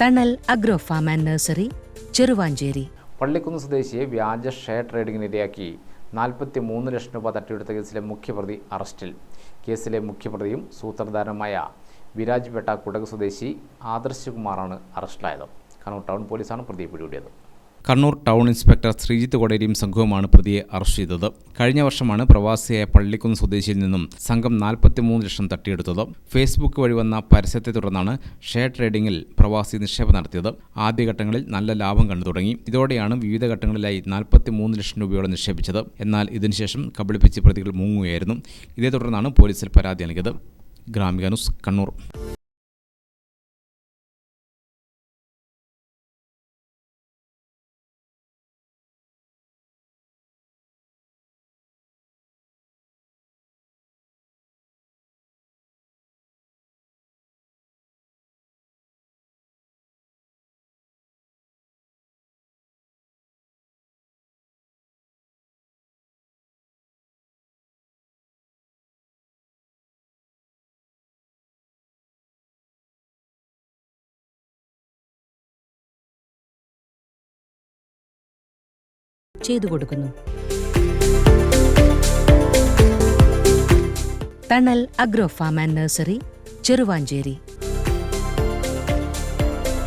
Thanal agro farm and nursery Cheruvanchery. Pallikkunnu സ്വദേശിയെ വ്യാജ share ട്രേഡിംഗിന് ഇരയാക്കി നാൽപ്പത്തി മൂന്ന് ലക്ഷം രൂപ തട്ടിയെടുത്ത കേസിലെ മുഖ്യപ്രതി അറസ്റ്റിൽ. കേസിലെ മുഖ്യപ്രതിയും സൂത്രധാരനുമായ വിരാജ്പേട്ട കുടക് സ്വദേശി ആദർശ് കുമാറാണ് അറസ്റ്റിലായത്. കണ്ണൂർ ടൗൺ പോലീസാണ് പ്രതിയെ പിടികൂടിയത്. കണ്ണൂർ ടൗൺ ഇൻസ്പെക്ടർ ശ്രീജിത്ത് കൊടേരിയും സംഘവുമാണ് പ്രതിയെ അറസ്റ്റ് ചെയ്തത്. കഴിഞ്ഞ വർഷമാണ് പ്രവാസിയായ പള്ളിക്കുന്ന് സ്വദേശിയിൽ നിന്നും സംഘം നാൽപ്പത്തിമൂന്ന് ലക്ഷം തട്ടിയെടുത്തത്. ഫേസ്ബുക്ക് വഴി വന്ന പരസ്യത്തെ തുടർന്നാണ് ഷെയർ ട്രേഡിംഗിൽ പ്രവാസി നിക്ഷേപം നടത്തിയത്. ആദ്യഘട്ടങ്ങളിൽ നല്ല ലാഭം കണ്ടു തുടങ്ങി. ഇതോടെയാണ് വിവിധ ഘട്ടങ്ങളിലായി നാൽപ്പത്തിമൂന്ന് ലക്ഷം രൂപയോടെ നിക്ഷേപിച്ചത്. എന്നാൽ ഇതിനുശേഷം കബളിപ്പിച്ച് പ്രതികൾ മുങ്ങുകയായിരുന്നു. ഇതേ തുടർന്നാണ് പോലീസിൽ പരാതി നൽകിയത്. ഗ്രാമിക ന്യൂസ് കണ്ണൂർ. ചെയ്തു കൊടുക്കുന്നു. Thanal agro farm and nursery Cheruvanchery.